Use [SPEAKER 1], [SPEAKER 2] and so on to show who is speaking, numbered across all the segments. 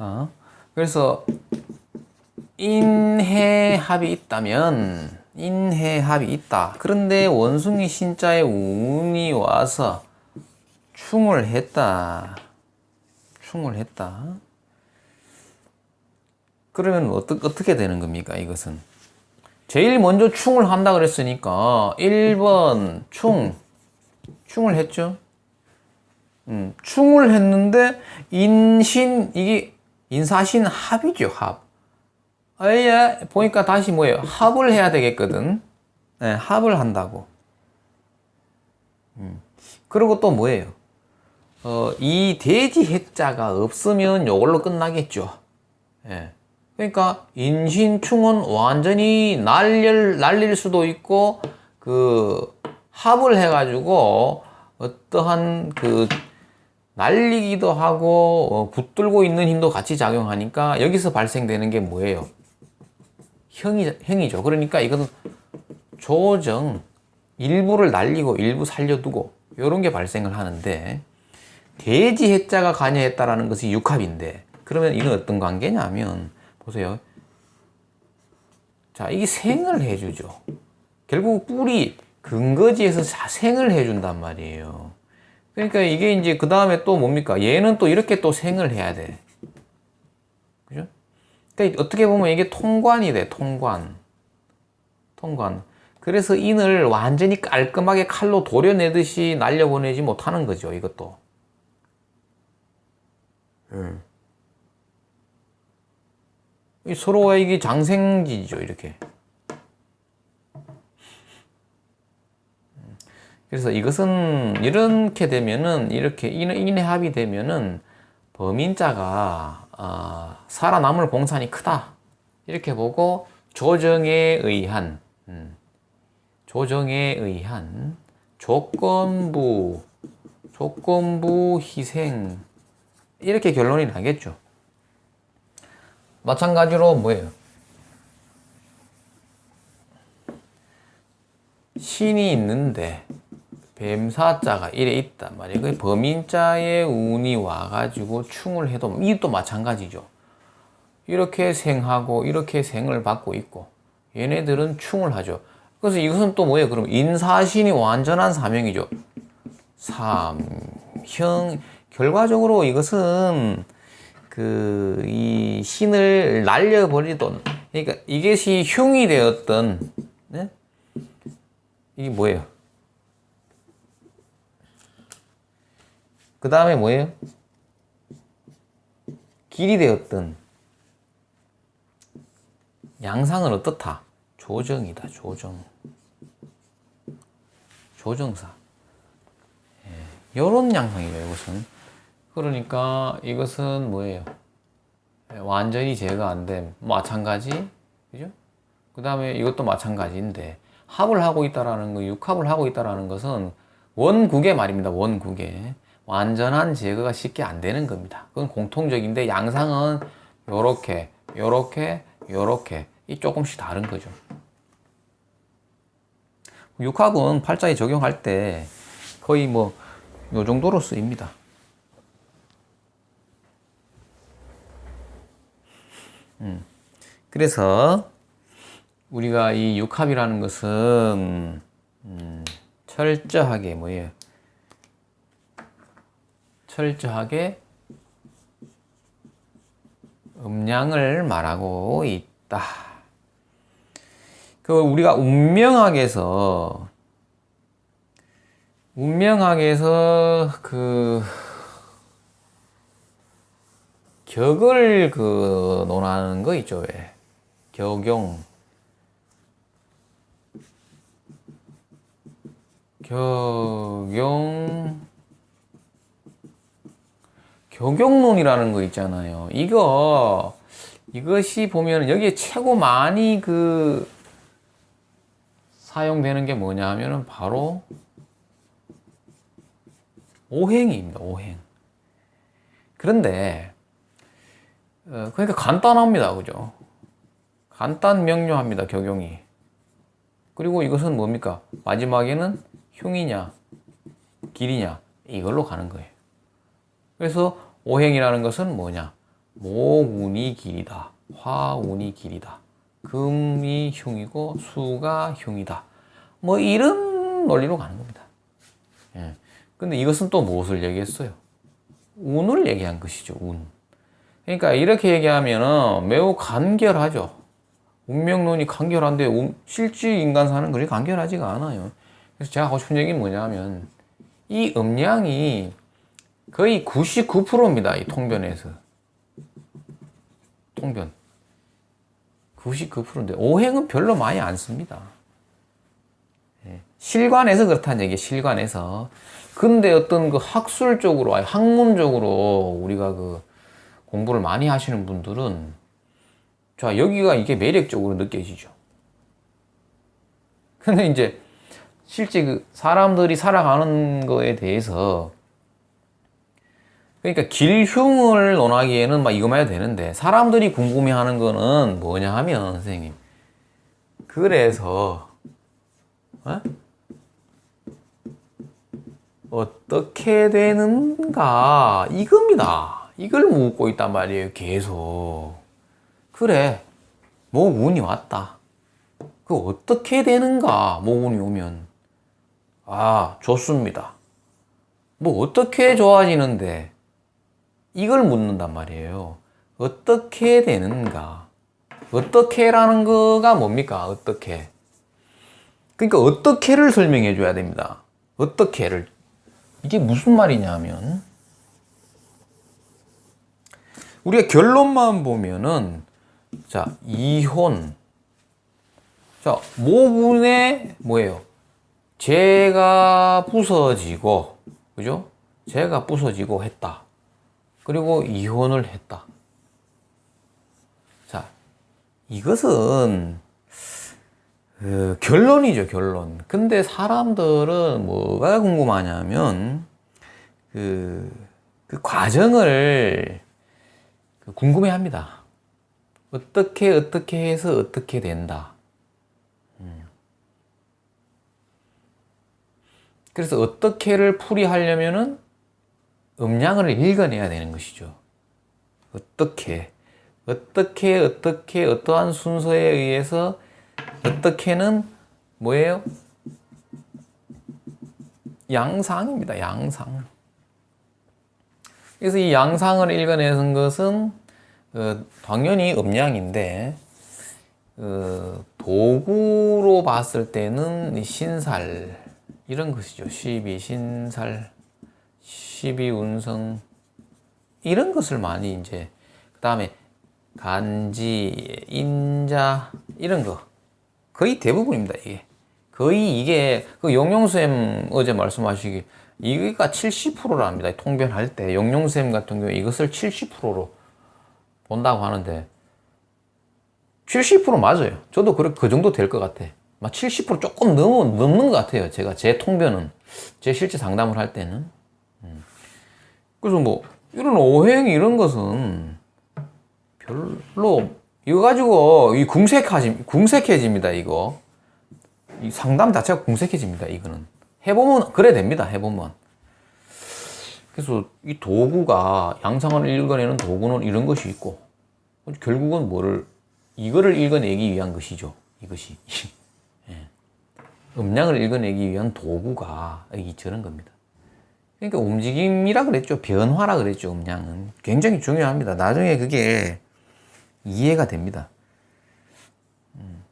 [SPEAKER 1] 어? 그래서 인해합이 있다면 인해합이 있다. 그런데 원숭이 신자에 운이 와서 충을 했다. 충을 했다. 그러면 어떠, 어떻게 되는 겁니까? 이것은 제일 먼저 충을 한다 그랬으니까 1번 충 충을 했죠. 음, 충을 했는데 인신 이게 인사신 합이죠 합. 아예 보니까 다시 뭐예요 합을 해야 되겠거든. 네, 합을 한다고. 음. 그리고 또 뭐예요? 어, 이 돼지 해자가 없으면 요걸로 끝나겠죠. 예. 그러니까 인신충은 완전히 날릴 날릴 수도 있고 그 합을 해가지고 어떠한 그 날리기도 하고 어, 붙들고 있는 힘도 같이 작용하니까 여기서 발생되는 게 뭐예요? 형이 형이죠. 그러니까 이거는 조정 일부를 날리고 일부 살려두고 이런 게 발생을 하는데 돼지 해자가 관여했다라는 것이 육합인데 그러면 이건 어떤 관계냐면 보세요. 자, 이게 생을 해주죠. 결국 뿔이 근거지에서 생을 해준단 말이에요. 그러니까 이게 이제 그 다음에 또 뭡니까? 얘는 또 이렇게 또 생을 해야 돼. 그죠? 그러니까 어떻게 보면 이게 통관이 돼, 통관. 통관. 그래서 인을 완전히 깔끔하게 칼로 도려내듯이 날려보내지 못하는 거죠, 이것도. 음. 서로가 이게 장생지죠, 이렇게. 그래서 이것은 이렇게 되면은 이렇게 인의 합이 되면은 범인자가 어, 살아남을 공산이 크다 이렇게 보고 조정에 의한 음, 조정에 의한 조건부 조건부 희생 이렇게 결론이 나겠죠. 마찬가지로 뭐예요? 신이 있는데 뱀사자가 이래 있단 말이에요. 그 범인자의 운이 와가지고 충을 해도 이도 마찬가지죠. 이렇게 생하고 이렇게 생을 받고 있고 얘네들은 충을 하죠. 그래서 이것은 또 뭐예요? 그럼 인사신이 완전한 사명이죠. 삼형 결과적으로 이것은 그 이 신을 날려버리던 그러니까 이것이 흉이 되었던 네? 이게 뭐예요? 그 다음에 뭐예요? 길이 되었던 양상은 어떻다? 조정이다, 조정. 조정사. 예, 요런 양상이에요, 이것은. 그러니까 이것은 뭐예요? 예, 완전히 제가 안 됨. 마찬가지. 그죠? 그 다음에 이것도 마찬가지인데, 합을 하고 있다라는 거, 육합을 하고 있다라는 것은 원국의 말입니다, 원국의. 완전한 제거가 쉽게 안 되는 겁니다. 그건 공통적인데 양상은 요렇게, 요렇게, 요렇게 이 조금씩 다른 거죠. 육합은 팔자에 적용할 때 거의 뭐 요 정도로 쓰입니다. 음. 그래서 우리가 이 육합이라는 것은 음, 철저하게 뭐예요? 철저하게 음량을 말하고 있다. 그 우리가 운명학에서 운명학에서 그 격을 그 논하는 거 있죠 왜 격용 격용 격용론이라는 거 있잖아요. 이거 이것이 보면 여기에 최고 많이 그 사용되는 게 뭐냐 하면은 바로 오행입니다. 오행. 그런데 어, 그러니까 간단합니다. 그죠? 간단 명료합니다. 격용이. 그리고 이것은 뭡니까? 마지막에는 흉이냐 길이냐 이걸로 가는 거예요. 그래서 오행이라는 것은 뭐냐? 목운이 길이다. 화운이 길이다. 금이 흉이고 수가 흉이다. 뭐 이런 논리로 가는 겁니다. 예. 근데 이것은 또 무엇을 얘기했어요? 운을 얘기한 것이죠, 운. 그러니까 이렇게 얘기하면은 매우 간결하죠. 운명론이 간결한데 운- 실제 인간 사는 그리 간결하지가 않아요. 그래서 제가 하고 싶은 얘기는 뭐냐면 이 음량이 거의 99%입니다. 이 통변에서. 통변. 99%인데 오행은 별로 많이 안 씁니다. 예. 실관에서 그렇다는 얘기예요. 실관에서. 근데 어떤 그 학술적으로, 아니 학문적으로 우리가 그 공부를 많이 하시는 분들은 자, 여기가 이게 매력적으로 느껴지죠. 근데 이제 실제 그 사람들이 살아가는 거에 대해서 그러니까 길흉을 논하기에는 막 이거만 해도 되는데 사람들이 궁금해하는 거는 뭐냐 하면 선생님 그래서 어? 어떻게 되는가 이겁니다. 이걸 묻고 있단 말이에요. 계속 그래 뭐 운이 왔다. 그 어떻게 되는가 뭐 운이 오면 아 좋습니다. 뭐 어떻게 좋아지는데 이걸 묻는단 말이에요. 어떻게 되는가? 어떻게라는 거가 뭡니까? 어떻게? 그러니까 어떻게를 설명해 줘야 됩니다. 어떻게를. 이게 무슨 말이냐면 우리가 결론만 보면은 자, 이혼. 자, 모분에 뭐예요? 제가 부서지고 그죠? 제가 부서지고 했다. 그리고 이혼을 했다. 자, 이것은 그 결론이죠, 결론. 근데 사람들은 뭐가 궁금하냐면 그, 그 과정을 그 궁금해 합니다. 어떻게 어떻게 해서 어떻게 된다. 음. 그래서 어떻게를 풀이하려면은 음량을 읽어내야 되는 것이죠. 어떻게, 어떻게, 어떻게, 어떠한 순서에 의해서 어떻게는 뭐예요? 양상입니다. 양상. 그래서 이 양상을 읽어내는 것은 어, 당연히 음량인데 어, 도구로 봤을 때는 이 신살 이런 것이죠. 12신살 12운성 이런 것을 많이 이제 그 다음에 간지, 인자 이런 거. 거의 대부분입니다 이게. 거의 이게 그 용용쌤 어제 말씀하시기 이게가 70%랍니다. 통변할 때. 용용쌤 같은 경우에 이것을 70%로 본다고 하는데 70% 맞아요. 저도 그래 그 정도 될 것 같아. 막 70% 조금 넘어, 넘는 것 같아요. 제가 제 통변은. 제 실제 상담을 할 때는 그래서 뭐 이런 오행 이런 것은 별로 이거 가지고 이 궁색하지 궁색해집니다 이거 이 상담 자체가 궁색해집니다 이거는 해보면 그래 됩니다 해보면 그래서 이 도구가 양상을 읽어내는 도구는 이런 것이 있고 결국은 뭐를 이거를 읽어내기 위한 것이죠 이것이 예. 음량을 읽어내기 위한 도구가 이 저런 겁니다. 그러니까 움직임이라 그랬죠. 변화라 그랬죠. 음량은 굉장히 중요합니다. 나중에 그게 이해가 됩니다. 음.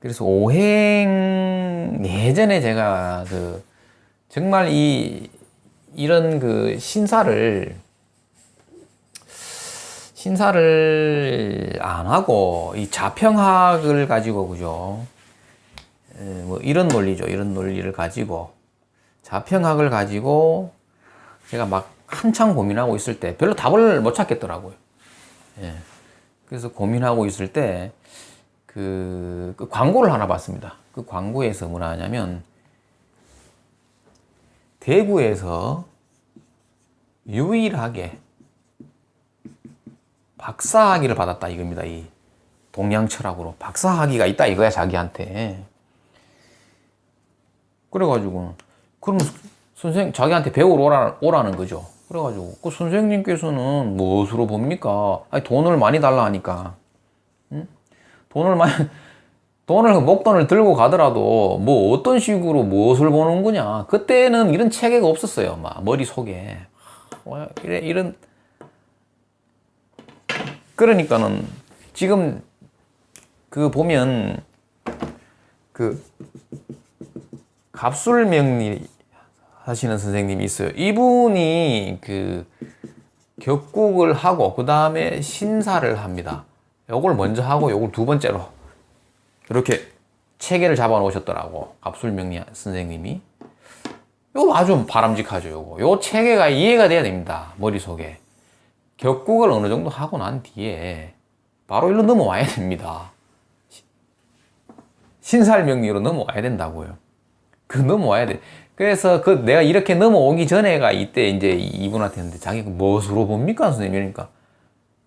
[SPEAKER 1] 그래서 오행 예전에 제가 그 정말 이 이런 그 신사를 신사를 안 하고 이 자평학을 가지고 그죠. 에, 뭐 이런 논리죠. 이런 논리를 가지고 자평학을 가지고 제가 막 한창 고민하고 있을 때 별로 답을 못 찾겠더라고요. 예. 그래서 고민하고 있을 때 그, 그 광고를 하나 봤습니다. 그 광고에서 뭐라 하냐면 대구에서 유일하게 박사학위를 받았다 이겁니다. 이 동양 철학으로 박사학위가 있다 이거야 자기한테. 그래가지고 그럼 선생 자기한테 배우러 오라, 오라는 거죠. 그래가지고 그 선생님께서는 무엇으로 봅니까? 아니 돈을 많이 달라 하니까 응? 돈을 많이 돈을 목돈을 들고 가더라도 뭐 어떤 식으로 무엇을 보는 거냐 그때는 이런 체계가 없었어요 막 머릿속에 와, 이래, 이런 그러니까는 지금 그 보면 그 갑술명리 하시는 선생님이 있어요. 이분이 그 격국을 하고 그 다음에 신사를 합니다. 요걸 먼저 하고 요걸 두 번째로 이렇게 체계를 잡아 놓으셨더라고. 갑술명리 선생님이. 요거 아주 바람직하죠, 요거. 요 체계가 이해가 돼야 됩니다. 머릿속에. 격국을 어느 정도 하고 난 뒤에 바로 일로 넘어와야 됩니다. 신살명리로 넘어와야 된다고요. 그 넘어와야 돼. 그래서 그 내가 이렇게 넘어오기 전에가 이때 이제 이분한테 했는데 자기 무엇으로 봅니까? 선생님 이러니까.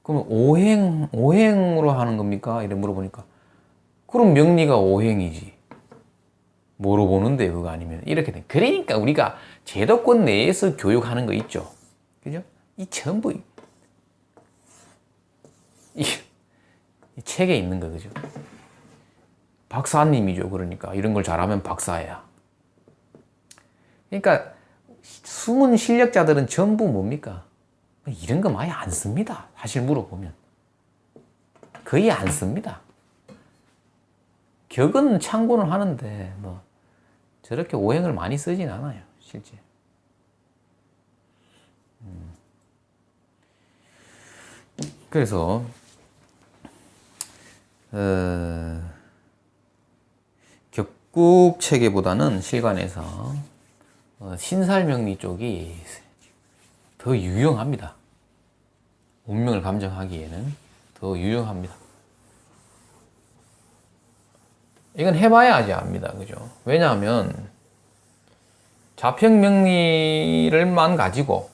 [SPEAKER 1] 그러면 오행, 오행으로 하는 겁니까? 이래 물어보니까. 그럼 명리가 오행이지. 뭐로 보는데 그거 아니면 이렇게 돼. 그러니까 우리가 제도권 내에서 교육하는 거 있죠. 그죠? 이 전부 이, 이, 이 책에 있는 거 그죠? 박사님이죠. 그러니까 이런 걸 잘하면 박사야. 그러니까 숨은 실력자들은 전부 뭡니까? 이런 거 많이 안 씁니다. 사실 물어보면 거의 안 씁니다. 격은 참고는 하는데 뭐 저렇게 오행을 많이 쓰진 않아요. 실제. 음. 그래서 어, 격국 체계보다는 실관에서 어, 신살명리 쪽이 더 유용합니다. 운명을 감정하기에는 더 유용합니다. 이건 해봐야지 압니다. 그죠? 왜냐하면 자평명리를만 가지고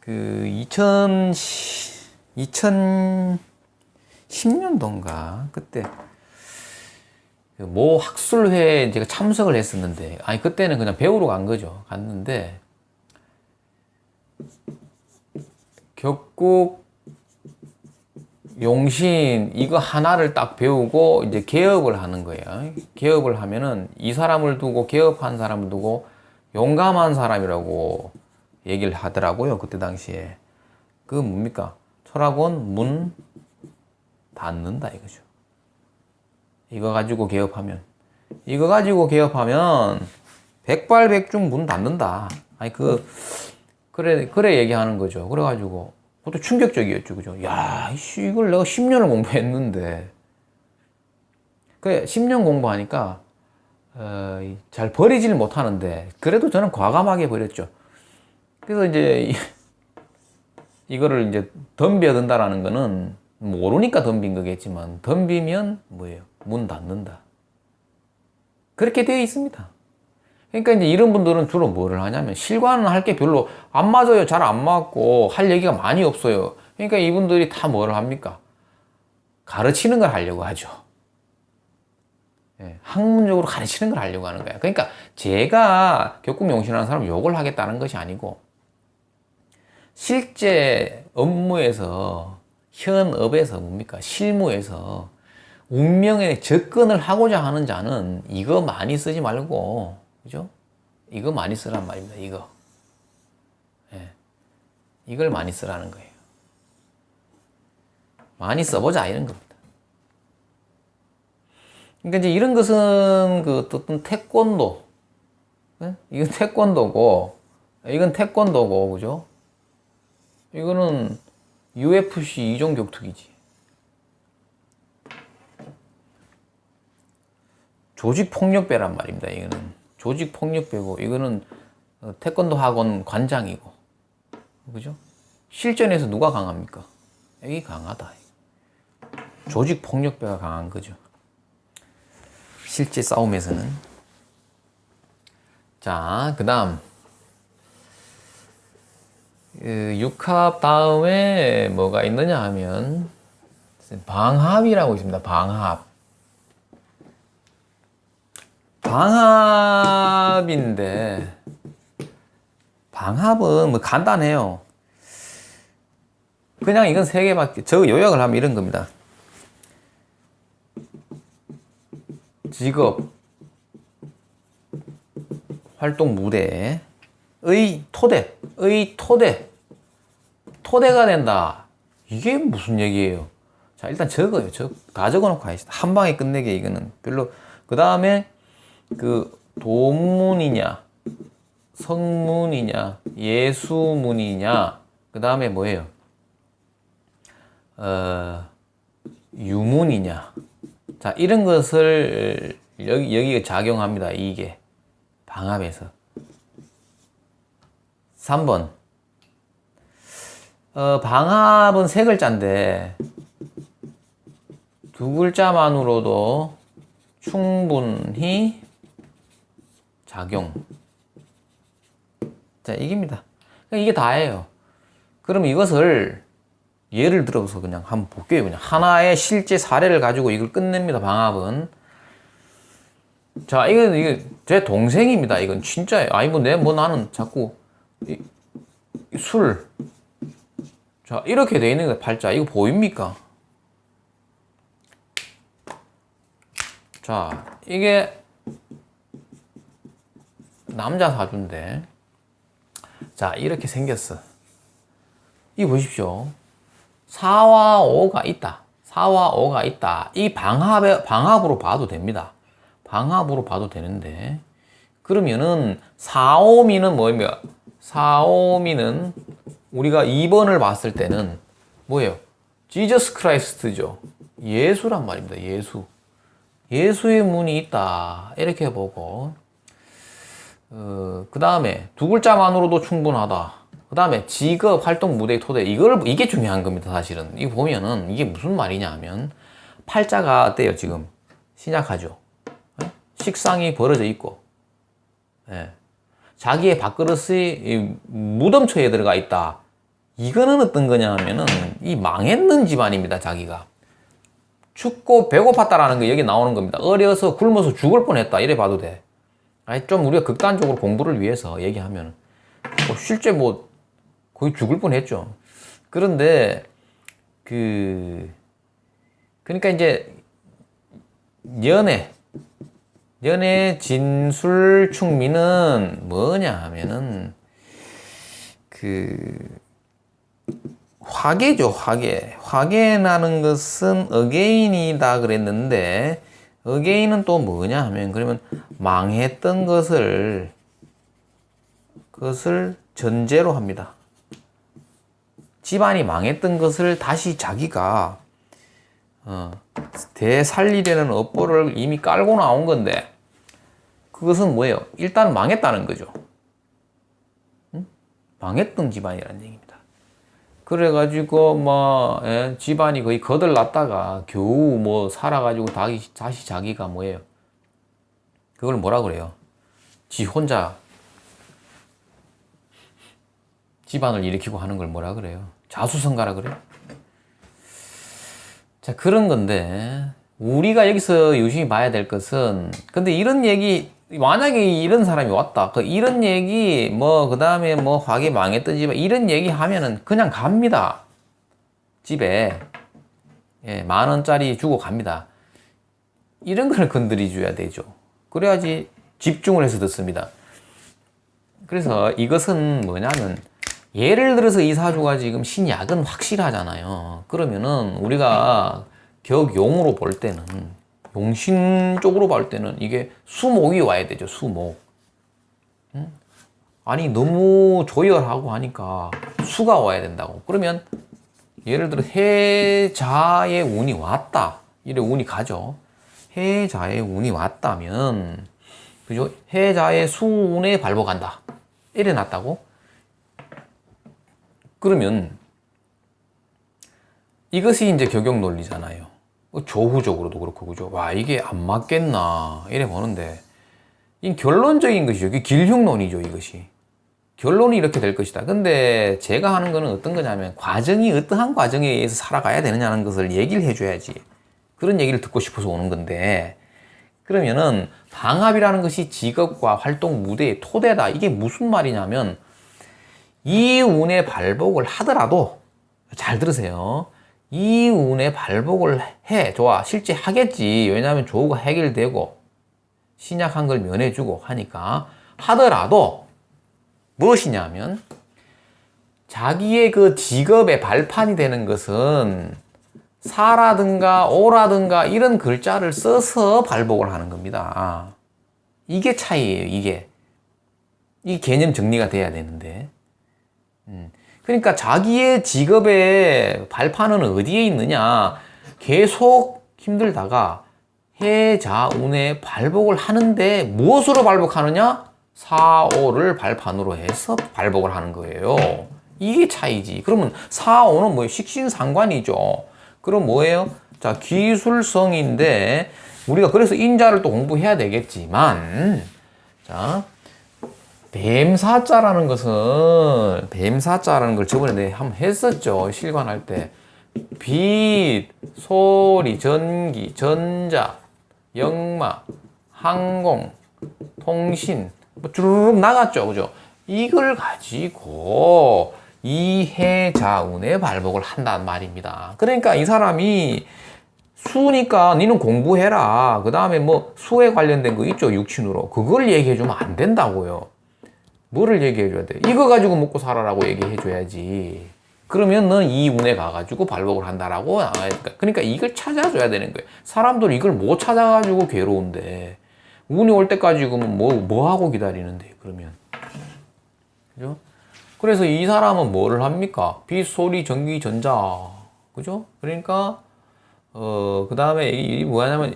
[SPEAKER 1] 그 2000, 2010년도인가 그때 그 모 학술회에 제가 참석을 했었는데, 아니, 그때는 그냥 배우러 간 거죠. 갔는데, 격국, 용신, 이거 하나를 딱 배우고, 이제 개업을 하는 거예요. 개업을 하면은, 이 사람을 두고, 개업한 사람을 두고, 용감한 사람이라고 얘기를 하더라고요. 그때 당시에. 그 뭡니까? 철학원 문 닫는다 이거죠. 이거 가지고 개업하면 이거 가지고 개업하면 백발백중 문 닫는다. 아니 그 그래 그래 얘기하는 거죠. 그래가지고 그것도 충격적이었죠, 그죠? 야, 이씨 이걸 내가 10년을 공부했는데 그 10년 공부하니까 어, 잘 버리지를 못하는데 그래도 저는 과감하게 버렸죠. 그래서 이제 이, 이거를 이제 덤벼든다라는 거는 모르니까 덤빈 거겠지만 덤비면 뭐예요? 문 닫는다. 그렇게 되어 있습니다. 그러니까 이제 이런 분들은 주로 뭐를 하냐면 실관은 할게 별로 안 맞아요. 잘 안 맞고 할 얘기가 많이 없어요. 그러니까 이분들이 다 뭐를 합니까? 가르치는 걸 하려고 하죠. 예, 학문적으로 가르치는 걸 하려고 하는 거야. 그러니까 제가 격국용신하는 사람 욕을 하겠다는 것이 아니고 실제 업무에서 현업에서 뭡니까? 실무에서 운명에 접근을 하고자 하는 자는 이거 많이 쓰지 말고, 그죠? 이거 많이 쓰란 말입니다, 이거. 예. 이걸 많이 쓰라는 거예요. 많이 써보자, 이런 겁니다. 그러니까 이제 이런 것은 그 어떤 태권도, 예? 이건 태권도고, 이건 태권도고, 그죠? 이거는 UFC 이종 격투기지. 조직 폭력배란 말입니다. 이거는 조직 폭력배고 이거는 어, 태권도 학원 관장이고 그죠? 실전에서 누가 강합니까? 여기 강하다. 조직 폭력배가 강한 거죠. 실제 싸움에서는 자, 그 다음 그 육합 다음에 뭐가 있느냐 하면 방합이라고 있습니다. 방합. 방합인데 방합은 뭐 간단해요. 그냥 이건 세 개밖에, 저 요약을 하면 이런 겁니다. 직업, 활동 무대의 토대, 의 토대, 토대가 된다. 이게 무슨 얘기예요? 자, 일단 적어요. 적, 다 적어놓고 하시다. 한 방에 끝내게 이거는 별로. 그 다음에 그 도문이냐, 성문이냐, 예수문이냐, 그 다음에 뭐예요? 어, 유문이냐. 자, 이런 것을 여기, 여기에 작용합니다. 이게. 방합에서. 3번. 어, 방합은 세 글자인데, 두 글자만으로도 충분히 작용. 자, 이깁니다. 이게 다예요. 그럼 이것을 예를 들어서 그냥 한번 볼게요. 그냥 하나의 실제 사례를 가지고 이걸 끝냅니다. 방합은. 자, 이건 이게 제 동생입니다. 이건 진짜예요. 아니 뭐내 뭐 나는 자꾸 술. 자, 이렇게 돼 있는 거 팔자. 이거 보입니까? 자, 이게 남자 사주인데 자, 이렇게 생겼어. 이 보십시오. 4와 5가 있다. 4와 5가 있다. 이 방합에, 방합으로 봐도 됩니다. 방합으로 봐도 되는데, 그러면은 4, 5미는 뭐냐? 4, 5미는 우리가 2번을 봤을 때는 뭐예요? 지저스 크라이스트죠. 예수란 말입니다. 예수. 예수의 문이 있다. 이렇게 보고, 어, 그 다음에 두 글자만으로도 충분하다. 그 다음에 직업, 활동, 무대, 토대. 이걸, 이게 중요한 겁니다, 사실은. 이거 보면은 이게 무슨 말이냐 하면, 팔자가 어때요, 지금? 예? 식상이 벌어져 있고, 예. 자기의 밥그릇이 무덤처에 들어가 있다. 이거는 어떤 거냐 하면은, 이 망했는 집안입니다, 자기가. 춥고 배고팠다라는 게 여기 나오는 겁니다. 어려서 굶어서 죽을 뻔했다. 이래 봐도 돼. 아니, 좀 우리가 극단적으로 공부를 위해서 얘기하면, 뭐 실제 뭐, 거의 죽을 뻔 했죠. 그런데, 그, 그러니까 이제, 연애, 연애 진술 충미는 뭐냐 하면은, 그, 화계죠, 화계. 화계라는 것은 어게인이다 그랬는데, 어게인은 또 뭐냐 하면, 그러면 망했던 것을, 그것을 전제로 합니다. 집안이 망했던 것을 다시 자기가, 어, 되살리려는 업보를 이미 깔고 나온 건데, 그것은 뭐예요? 일단 망했다는 거죠. 응? 망했던 집안이라는 얘기입니다. 그래가지고 뭐 예, 집안이 거의 거들났다가 겨우 뭐 살아가지고 다시, 다시 자기가 뭐예요? 그걸 뭐라 그래요? 지 혼자 집안을 일으키고 하는 걸 뭐라 그래요? 자수성가라 그래요? 자 그런 건데 우리가 여기서 유심히 봐야 될 것은 근데 이런 얘기 만약에 이런 사람이 왔다. 그 이런 얘기 뭐 그 다음에 뭐 화기 망했던 집에 이런 얘기 하면은 그냥 갑니다. 집에 예, 만 원짜리 주고 갑니다. 이런 걸 건드리 줘야 되죠. 그래야지 집중을 해서 듣습니다. 그래서 이것은 뭐냐면 예를 들어서 이 사주가 지금 신약은 확실하잖아요. 그러면은 우리가 격용으로 볼 때는 용신 쪽으로 볼 때는 이게 수목이 와야 되죠. 수목. 응? 아니 너무 조열하고 하니까 수가 와야 된다고. 그러면 예를 들어 해자의 운이 왔다. 이래 운이 가죠. 해자의 운이 왔다면 그죠? 해자의 수운에 발복한다. 이래 놨다고? 그러면 이것이 이제 격용 논리잖아요. 조후적으로도 그렇고 그죠? 와 이게 안 맞겠나? 이래 보는데 이 결론적인 것이죠. 이게 길흉론이죠 이것이. 결론이 이렇게 될 것이다. 근데 제가 하는 거는 어떤 거냐면 과정이 어떠한 과정에 의해서 살아가야 되느냐는 것을 얘기를 해줘야지. 그런 얘기를 듣고 싶어서 오는 건데 그러면은 방합이라는 것이 직업과 활동 무대의 토대다. 이게 무슨 말이냐면 이 운의 발복을 하더라도 잘 들으세요. 이운의 발복을 해 좋아 실제 하겠지. 왜냐하면 조우가 해결되고 신약한 걸 면해주고 하니까 하더라도 무엇이냐면 자기의 그 직업의 발판이 되는 것은 사라든가 오라든가 이런 글자를 써서 발복을 하는 겁니다. 이게 차이예요, 이게. 이 개념 정리가 돼야 되는데. 음. 그러니까 자기의 직업의 발판은 어디에 있느냐. 계속 힘들다가 해자운의 발복을 하는데 무엇으로 발복하느냐? 사오를 발판으로 해서 발복을 하는 거예요. 이게 차이지. 그러면 사오는 뭐 식신상관이죠. 그럼 뭐예요? 자, 기술성인데 우리가 그래서 인자를 또 공부해야 되겠지만 자, 뱀사자라는 것은 뱀사자라는 걸 저번에 내가 한번 했었죠. 실관할 때. 빛, 소리, 전기, 전자, 역마, 항공, 통신, 뭐 주르륵 나갔죠. 그죠? 이걸 가지고 이해자운의 발복을 한단 말입니다. 그러니까 이 사람이 수니까 니는 공부해라. 그 다음에 뭐 수에 관련된 거 있죠. 육신으로. 그걸 얘기해 주면 안 된다고요. 뭐를 얘기해줘야 돼? 이거 가지고 먹고 살아라고 얘기해줘야지. 그러면 넌 이 운에 가가지고 발복을 한다라고 나와니까 그러니까 이걸 찾아줘야 되는 거예요. 사람들 이걸 못 찾아가지고 괴로운데 운이 올 때까지 그러면 뭐, 뭐 하고 기다리는데 그러면. 그죠? 그래서 이 사람은 뭐를 합니까? 빛, 소리, 전기, 전자. 그죠? 그러니까, 어, 그 다음에 이 뭐냐면,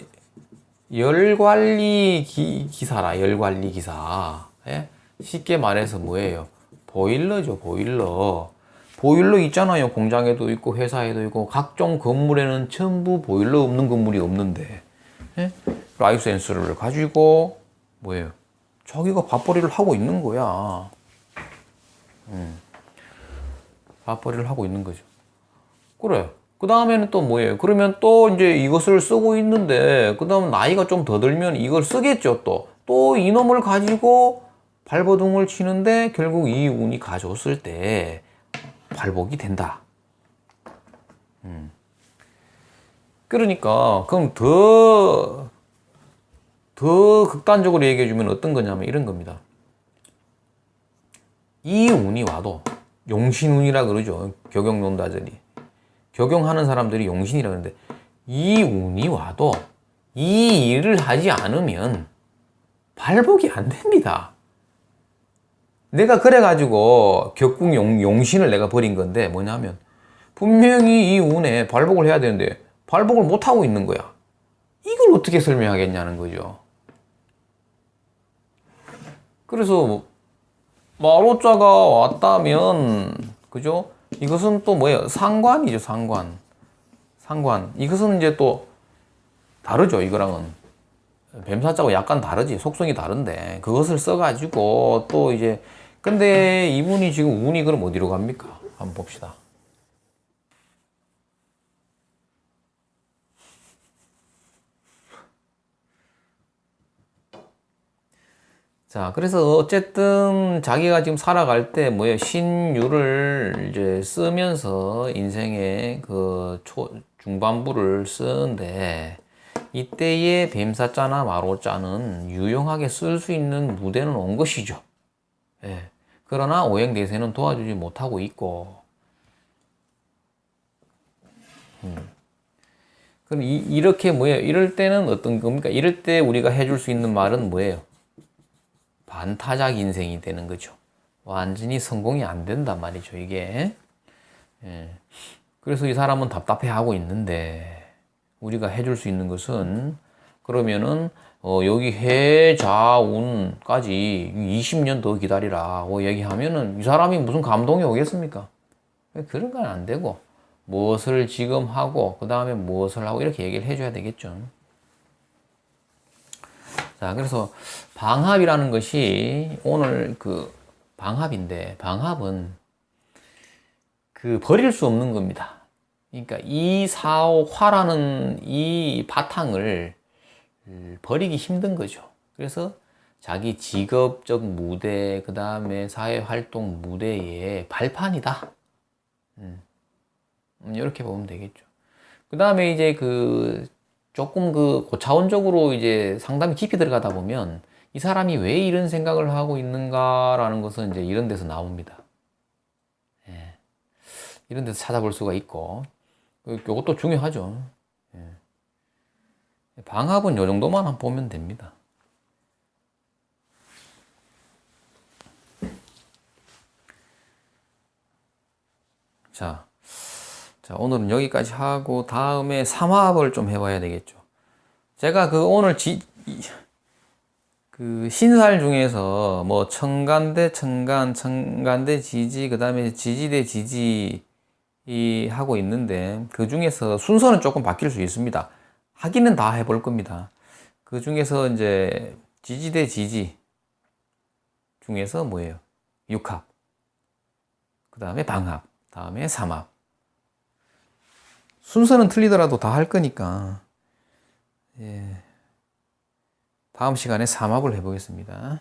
[SPEAKER 1] 열관리 기, 기사라, 열관리 기사. 예? 쉽게 말해서 뭐예요? 보일러죠, 보일러. 보일러 있잖아요. 공장에도 있고, 회사에도 있고, 각종 건물에는 전부 보일러 없는 건물이 없는데. 예? 라이프 센서를 가지고, 뭐예요? 자기가 밥벌이를 하고 있는 거야. 음. 밥벌이를 하고 있는 거죠. 그래. 그 다음에는 또 뭐예요? 그러면 또 이제 이것을 쓰고 있는데, 그 다음 나이가 좀 더 들면 이걸 쓰겠죠, 또. 또 이놈을 가지고 발버둥을 치는데 결국 이 운이 가져왔을 때 발복이 된다. 음. 그러니까, 그럼 더, 더 극단적으로 얘기해 주면 어떤 거냐면 이런 겁니다. 이 운이 와도 용신운이라 그러죠. 교경논다들이. 교경하는 사람들이 용신이라 그러는데 이 운이 와도 이 일을 하지 않으면 발복이 안 됩니다. 내가 그래가지고 격궁 용, 용신을 내가 버린 건데 뭐냐면 분명히 이 운에 발복을 해야 되는데 발복을 못하고 있는 거야. 이걸 어떻게 설명하겠냐는 거죠. 그래서 마로자가 왔다면 그죠? 이것은 또 뭐예요? 상관이죠, 상관. 상관. 이것은 이제 또 다르죠, 이거랑은. 뱀사자하고 약간 다르지. 속성이 다른데. 그것을 써가지고 또 이제 근데 이분이 지금 운이 그럼 어디로 갑니까? 한번 봅시다. 자, 그래서 어쨌든 자기가 지금 살아갈 때 뭐예요? 신유를 이제 쓰면서 인생의 그 초, 중반부를 쓰는데 이때의 뱀사자나 마로자는 유용하게 쓸 수 있는 무대는 온 것이죠. 예. 그러나 오행 대세는 도와주지 못하고 있고, 음. 그럼 이, 이렇게 뭐예요? 이럴 때는 어떤 겁니까? 이럴 때 우리가 해줄 수 있는 말은 뭐예요? 반타작 인생이 되는 거죠. 완전히 성공이 안 된단 말이죠, 이게. 예. 그래서 이 사람은 답답해 하고 있는데, 우리가 해줄 수 있는 것은, 그러면은, 어, 여기 해자운까지 20년 더 기다리라고 얘기하면은 이 사람이 무슨 감동이 오겠습니까? 그런 건 안 되고, 무엇을 지금 하고, 그 다음에 무엇을 하고, 이렇게 얘기를 해줘야 되겠죠. 자, 그래서 방합이라는 것이 오늘 그 방합인데, 방합은 그 버릴 수 없는 겁니다. 그러니까 이 사옥화라는 이 바탕을 버리기 힘든 거죠. 그래서 자기 직업적 무대, 그 다음에 사회활동 무대의 발판이다. 음, 음, 이렇게 보면 되겠죠. 그 다음에 이제 그 조금 그 고차원적으로 이제 상담이 깊이 들어가다 보면 이 사람이 왜 이런 생각을 하고 있는가라는 것은 이제 이런 데서 나옵니다. 예. 이런 데서 찾아볼 수가 있고, 이것도 중요하죠. 예. 방합은 요 정도만 보면 됩니다. 자, 자, 오늘은 여기까지 하고 다음에 삼합을 좀 해봐야 되겠죠. 제가 그 오늘 지, 이- 그 신살 중에서 뭐 청간대 청간, 청간대 지지, 그 다음에 지지대 지지 이 하고 있는데 그 중에서 순서는 조금 바뀔 수 있습니다. 하기는 다 해볼 겁니다. 그 중에서 이제 지지 대 지지 중에서 뭐예요? 육합, 그 다음에 방합, 다음에 삼합. 순서는 틀리더라도 다 할 거니까 예. 다음 시간에 삼합을 해보겠습니다.